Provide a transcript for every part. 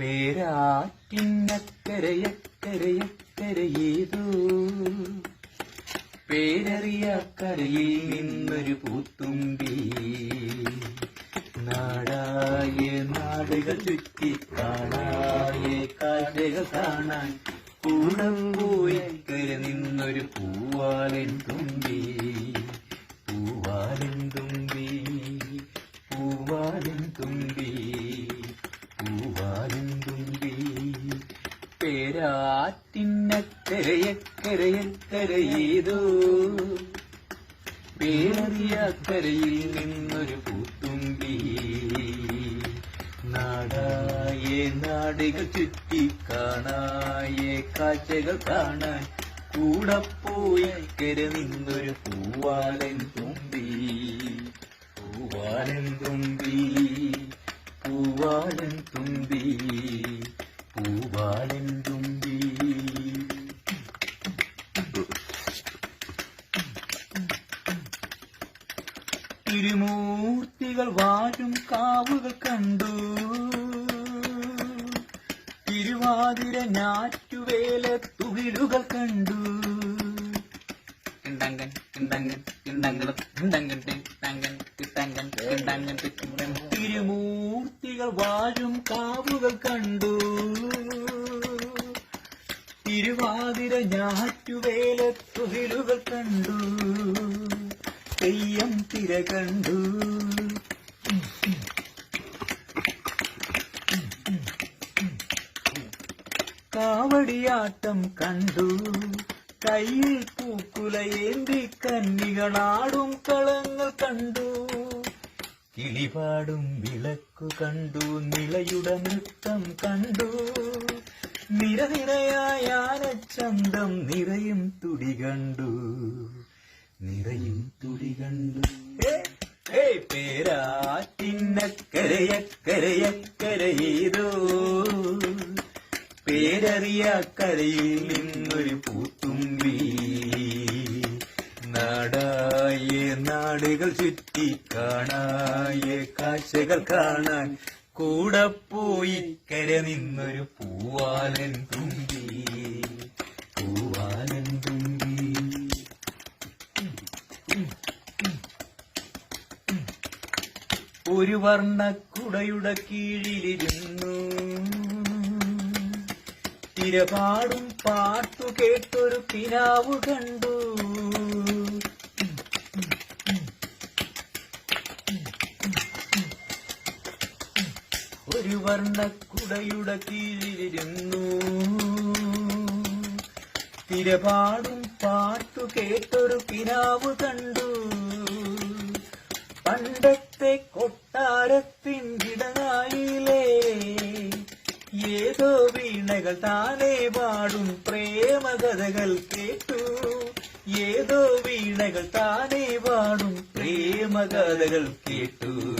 പേരാറ്റിന്നക്കരയക്കരയക്കരയേതോ പേരറിയാക്കരയിൽ നിന്നൊരു പൂത്തുമ്പി. നാടായ നാടുകൾ ചുറ്റി കാണായ കാഴ്ചകൾ കാണാൻ കൂടം പോയക്കര കര നിന്നൊരു പൂവാലൻ തുമ്പി. പൂവാലൻ തുമ്പി പേരാറ്റിന്നക്കരയക്കരയക്കരയേതോ പേറിയക്കരയിൽ നിന്നൊരു പൂത്തുമ്പി നാടായേ നാടുകൾ ചുറ്റി കാണായേ കാഴ്ചകൾ കാണാൻ കൂടെ പോയി കര നിന്നൊരു പൂവാലൻ തുമ്പി. പൂവാലൻ തുമ്പി പൂവാലൻ തുമ്പി. പൂവാലൻ തിരുമൂർത്തികൾ വാഴും കാവുകൾ കണ്ടു. തിരുവാതിര ഞാറ്റുവേല തുകിലുകൾ കണ്ടു തിരുമൂർത്തികൾ വാഴും കാവുകൾ കണ്ടു. തിരുവാതിര ഞാറ്റുവേല തുകിലുകൾ കണ്ടു. തെയ്യം തിര കണ്ടു. കാവടിയാട്ടം കണ്ടു. കയ്യിൽ പൂക്കുലയേന്തി കന്നികളാടും കളങ്ങൾ കണ്ടു. കിളിപാടും വിളക്കു കണ്ടു. നിളയുടെ നൃത്തം കണ്ടു. നിരനിരയായ ആനച്ചന്തം നിറയും തുടി കണ്ടു നിറയും തുടി കണ്ടു ഏ പേരാറ്റിന്നക്കരയക്കരയക്കരയേതോ പേരറിയാക്കരയിൽ നിന്നൊരു പൂത്തുമ്പി നാടായ നാടുകൾ ചുറ്റി കാണായ കാഴ്ചകൾ കാണാൻ കൂടെ പോയി കര നിന്നൊരു പൂവാലൻ തുമ്പി ഒരു വർണക്കുടയുടെ കീഴിലിരുന്നു. തിരപാടും പാട്ടു കേട്ടൊരു പിനാവ് കണ്ടു. ഒരു വർണക്കുടയുടെ കീഴിലിരുന്നു. തിരപാടും പാട്ടു കേട്ടൊരു പിനാവ് കണ്ടു. പണ്ടത്തെ കൊട്ടാരത്തിൻ ഇടനായിലേ ഏതോ വീണകൾ താനേ പാടും പ്രേമകഥകൾ കേട്ടു. ഏതോ വീണകൾ താനേ പാടും പ്രേമകഥകൾ കേട്ടു.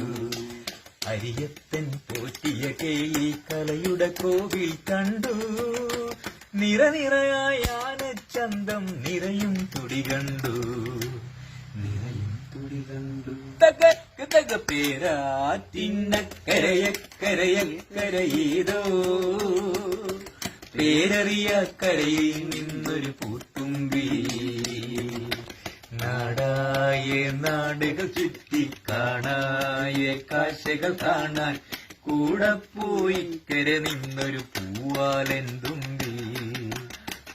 അരിയത്തൻ പോറ്റിയ കേളി കലയുടെ കോവിൽ കണ്ടു. നിറനിറയായ ആനച്ചന്തം നിറയും തുടി കണ്ടു. പേരാറ്റിന്നക്കരയക്കരയക്കരയേതോ പേരറിയ കരയിൽ നിന്നൊരു പൂത്തുമ്പി. നാടായ നാടുകൾ ചുറ്റി കാണായ കാശകൾ കാണാൻ കൂടെ പോയി കര നിന്നൊരു പൂവാലൻ തുമ്പി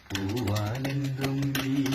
പൂവാലൻ തുമ്പി